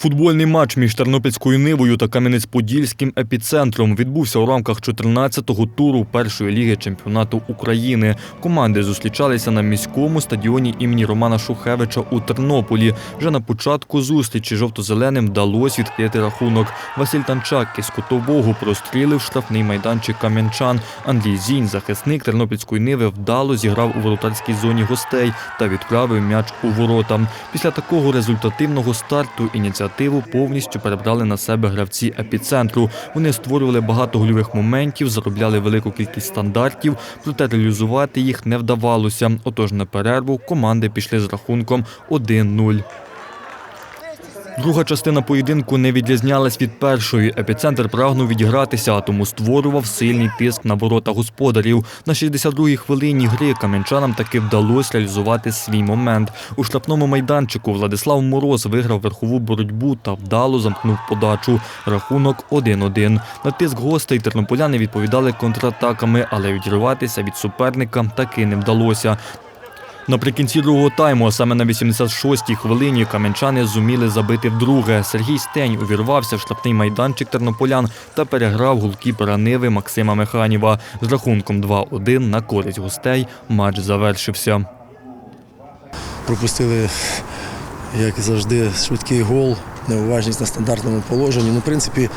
Футбольний матч між Тернопільською Нивою та Кам'янець-Подільським епіцентром відбувся у рамках 14-го туру першої ліги чемпіонату України. Команди зустрічалися на міському стадіоні імені Романа Шухевича у Тернополі. Вже на початку зустрічі жовто-зеленим вдалося відкрити рахунок. Василь Танчак із кутового прострілив штрафний майданчик кам'янчан. Андрій Зінь, захисник Тернопільської Ниви, вдало зіграв у воротарській зоні гостей та відправив м'яч у ворота. Після такого результативного старту ініціативу повністю перебрали на себе гравці епіцентру. Вони створювали багато гольових моментів, заробляли велику кількість стандартів, проте реалізувати їх не вдавалося. Отож на перерву команди пішли з рахунком 1-0. Друга частина поєдинку не відрізнялась від першої. Епіцентр прагнув відігратися, а тому створював сильний тиск на ворота господарів. На 62-й хвилині гри кам'янчанам таки вдалося реалізувати свій момент. У штрафному майданчику Владислав Мороз виграв верхову боротьбу та вдало замкнув подачу. Рахунок 1-1. На тиск гостей тернополяни відповідали контратаками, але відірватися від суперника таки не вдалося. Наприкінці другого тайму, а саме на 86-й хвилині, кам'янчани зуміли забити вдруге. Сергій Стень увірвався в штрафний майданчик тернополян та переграв голкіпера Ниви Максима Механіва. З рахунком 2-1 на користь гостей матч завершився. пропустили, як завжди, швидкий гол, неуважність на стандартному положенні. Ну, в принципі,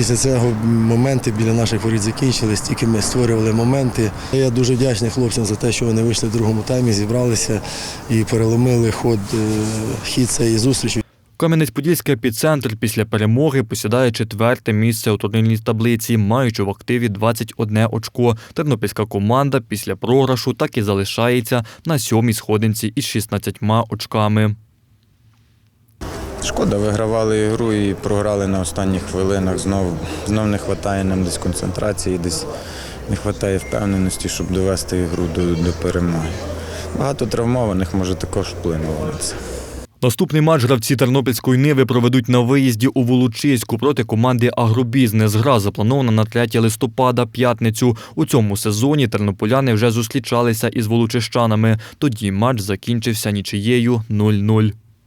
після цього моменти біля наших воріт закінчились, тільки ми створювали моменти. Я дуже вдячний хлопцям за те, що вони вийшли в другому таймі, зібралися і переломили ход, е, хід цієї зустрічі. Кам'янець-Подільський епіцентр після перемоги посідає четверте місце у турнірній таблиці, маючи в активі 21 очко. Тернопільська команда після програшу так і залишається на сьомій сходинці із 16 очками. Шкода, вигравали ігру і програли на останніх хвилинах. Знов, знов не вистачає нам десь концентрації, десь не вистачає впевненості, щоб довести ігру до, до перемоги. Багато травмованих може також вплинуло на це. Наступний матч гравці Тернопільської Ниви проведуть на виїзді у Волочиську проти команди Агробізнес. Гра запланована на 3 листопада, п'ятницю. У цьому сезоні тернополяни вже зустрічалися із волочищанами. Тоді матч закінчився нічиєю 0-0.